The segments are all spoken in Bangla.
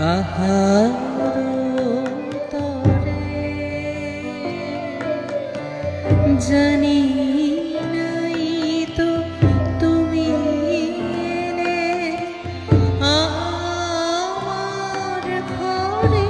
কাহার জানি নাই তো তুমি আমার ঘরে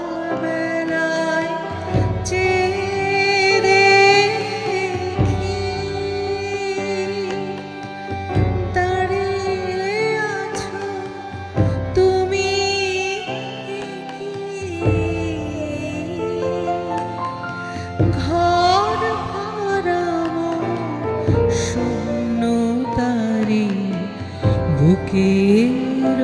বুকের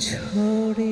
ঝড়ে